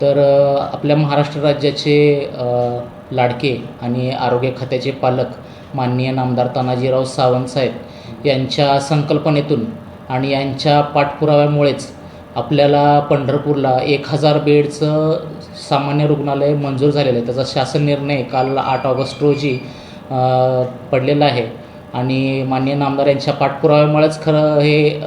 तर आपल्या महाराष्ट्र राज्याचे लाडके आणि आरोग्य खात्याचे पालक माननीय नामदार तानाजीराव सावंत साहेब यांच्या संकल्पनेतून आणि यांच्या पाठपुराव्यामुळेच आपल्याला पंढरपूरला एक हजार बेडचं सामान्य रुग्णालय मंजूर झालेलं आहे. त्याचा शासन निर्णय काल आठ ऑगस्ट रोजी पडलेला आहे. आणि माननीय नामदार यांच्या पाठपुराव्यामुळेच खरं हे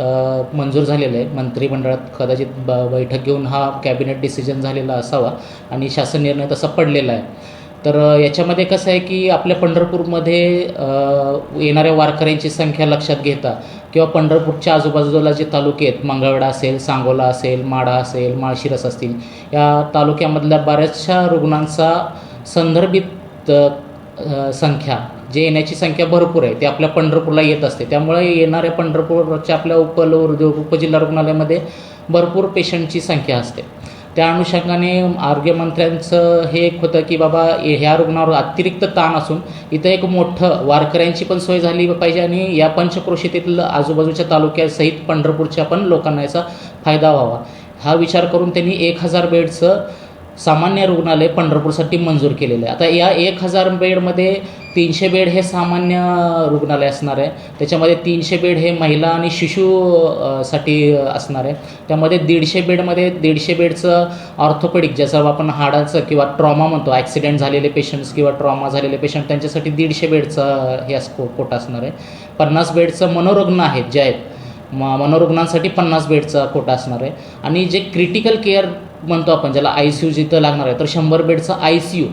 मंजूर झालेलं आहे. मंत्रिमंडळात कदाचित ब बैठक घेऊन हा कॅबिनेट डिसिजन झालेला असावा आणि शासन निर्णय तसा पडलेला आहे. तर याच्यामध्ये कसं आहे की आपल्या पंढरपूरमध्ये येणाऱ्या वारकऱ्यांची संख्या लक्षात घेता किंवा पंढरपूरच्या आजूबाजूला जे तालुके आहेत मंगळवेढा असेल सांगोला असेल माढा असेल माळशिरस असतील या तालुक्यामधल्या बऱ्याचशा रुग्णांचा संदर्भित संख्या जे येण्याची संख्या भरपूर आहे ते आपल्या पंढरपूरला येत असते. त्यामुळे येणाऱ्या पंढरपूरच्या आपल्या उपल उपजिल्हा रुग्णालयामध्ये भरपूर पेशंटची संख्या असते. त्या अनुषंगाने आरोग्यमंत्र्यांचं हे एक होतं की बाबा ह्या रुग्णावर अतिरिक्त ताण असून इथं एक मोठं वारकऱ्यांची पण सोय झाली पाहिजे आणि या पंचक्रोशीतील आजूबाजूच्या तालुक्यासहित पंढरपूरच्या पण लोकांना याचा फायदा व्हावा. हा विचार करून त्यांनी एक हजार बेडचं सामान्य रुग्णालय पंढरपूरसाठी मंजूर केलेलं आहे. आता या एक हजार बेडमध्ये तीनशे बेड हे सामान्य रुग्णालय असणार आहे. त्याच्यामध्ये तीनशे बेड हे महिला आणि शिशु साठी असणार आहे. त्यामध्ये दीडशे बेडमध्ये दीडशे बेडचं ऑर्थोपेडिक ज्याचं आपण हाडाचं किंवा ट्रॉमा म्हणतो ॲक्सिडेंट झालेले पेशंट्स किंवा ट्रॉमा झालेले पेशंट त्यांच्यासाठी दीडशे बेडचं हे अस कोटा असणार आहे. पन्नास बेडचं मनोरुग्ण आहेत जे आहेत म मनोरुग्णांसाठी पन्नास बेडचा कोटा असणार आहे. आणि जे क्रिटिकल केअर म्हणतो आपण ज्याला आय सी यू जिथं लागणार आहे तर शंभर बेडचं आय सी यू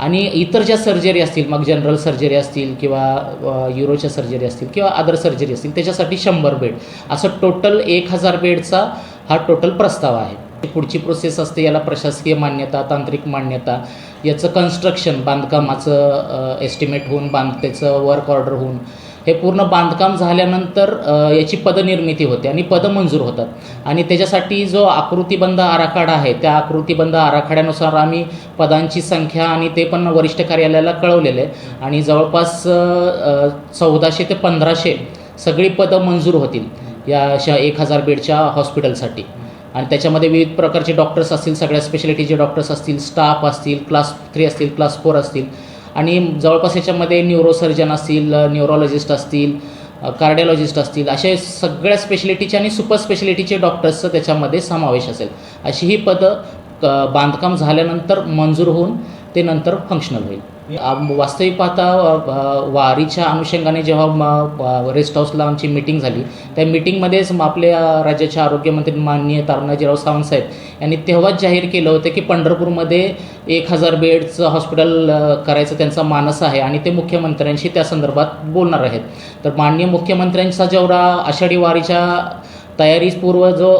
आणि इतर ज्या सर्जरी असतील मग जनरल सर्जरी असतील किंवा युरोच्या सर्जरी असतील किंवा अदर सर्जरी असतील त्याच्यासाठी शंभर बेड. असं टोटल एक हजार बेडचा हा टोटल प्रस्ताव आहे. पुढची प्रोसेस असते याला प्रशासकीय मान्यता तांत्रिक मान्यता याचं कन्स्ट्रक्शन बांधकामाचं एस्टिमेट होऊन बांध त्याचं वर्क ऑर्डर होऊन हे पूर्ण बांधकाम झाल्यानंतर याची पदनिर्मिती होते आणि पदं मंजूर होतात. आणि त्याच्यासाठी जो आकृतीबंध आराखडा आहे त्या आकृतीबंध आराखड्यानुसार आम्ही पदांची संख्या आणि ते पण वरिष्ठ कार्यालयाला कळवलेलं आहे. आणि जवळपास चौदाशे ते पंधराशे सगळी पदं मंजूर होतील या अशा एक हजार बेडच्या हॉस्पिटलसाठी. आणि त्याच्यामध्ये विविध प्रकारचे डॉक्टर्स असतील सगळ्या स्पेशालिटीचे डॉक्टर्स असतील स्टाफ असतील क्लास थ्री असतील क्लास फोर असतील. आणि जवळपास याच्यामध्ये न्यूरोसर्जन असतील न्यूरोलॉजिस्ट असतील कार्डिओलॉजिस्ट असतील असे सगळ्या स्पेशलिटीचे आणि सुपर स्पेशलिटीचे डॉक्टर्सचं त्याच्यामध्ये समावेश असेल. अशी ही पदं क- बांधकाम झाल्यानंतर मंजूर होऊन ते नंतर फंक्शनल होईल. वास्तविक पाहता वारीच्या अनुषंगाने जेव्हा म- रेस्ट हाऊसला आमची मिटिंग झाली त्या मिटिंगमध्येच आपल्या राज्याचे आरोग्यमंत्री माननीय तानाजीराव सावंत साहेब यांनी तेव्हाच जाहीर केलं होतं की पंढरपूरमध्ये एक हजार बेडचं हॉस्पिटल करायचं त्यांचा मानस आहे आणि ते मुख्यमंत्र्यांशी त्या संदर्भात बोलणार आहेत. तर माननीय मुख्यमंत्र्यांचा जेवढा आषाढी वारीच्या तयारीपूर्व जो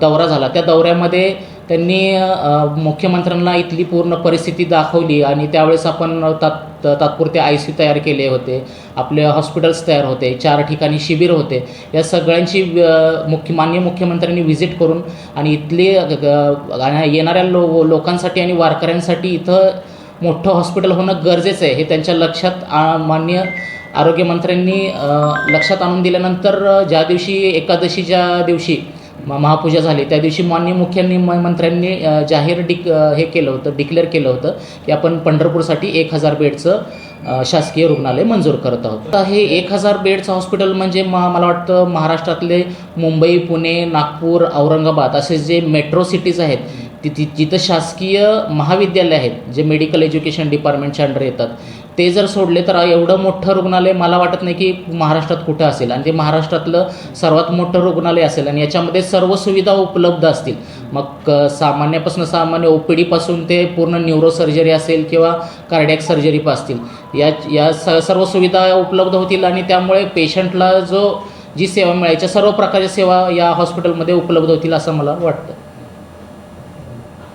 दौरा झाला त्या दौऱ्यामध्ये त्यांनी मुख्यमंत्र्यांना इथली पूर्ण परिस्थिती दाखवली आणि त्यावेळेस आपण तात तात्पुरते आय सी तयार केले होते आपले हॉस्पिटल्स तयार होते चार ठिकाणी शिबिर होते. या सगळ्यांची मुख्य मान्य मुख्यमंत्र्यांनी व्हिजिट करून आणि इथली ग- येणाऱ्या लो लोकांसाठी आणि वारकऱ्यांसाठी इथं मोठं हॉस्पिटल होणं गरजेचं आहे हे त्यांच्या लक्षात मान्य आरोग्यमंत्र्यांनी लक्षात आणून दिल्यानंतर ज्या दिवशी एकादशीच्या दिवशी महापूजा झाली. त्या दिवशी माननीय मुख्यांनी मंत्र्यांनी जाहीर डिक हे केलं होतं डिक्लेअर केलं होतं की आपण पंढरपूरसाठी एक हजार बेडचं शासकीय रुग्णालय मंजूर करत आहोत. आता हे एक हजार बेडचं हॉस्पिटल म्हणजे म मला वाटतं महाराष्ट्रातले मुंबई पुणे नागपूर औरंगाबाद असे जे मेट्रो सिटीज आहेत ति जिथं शासकीय महाविद्यालय आहेत जे मेडिकल एज्युकेशन डिपार्टमेंटच्या अंडर येतात ते जर सोडले तर एवढं मोठं रुग्णालय मला वाटत नाही की महाराष्ट्रात कुठं असेल. आणि ते महाराष्ट्रातलं सर्वात मोठं रुग्णालय असेल आणि याच्यामध्ये सर्व सुविधा उपलब्ध असतील. मग सामान्यापासून सामान्य ओ पी डीपासून ते पूर्ण न्यूरो सर्जरी असेल किंवा कार्डियक सर्जरी पण असतील. या या स सर्व सुविधा उपलब्ध होतील आणि त्यामुळे पेशंटला जो जी सेवा मिळायच्या सर्व प्रकारच्या सेवा या हॉस्पिटलमध्ये उपलब्ध होतील असं मला वाटतं.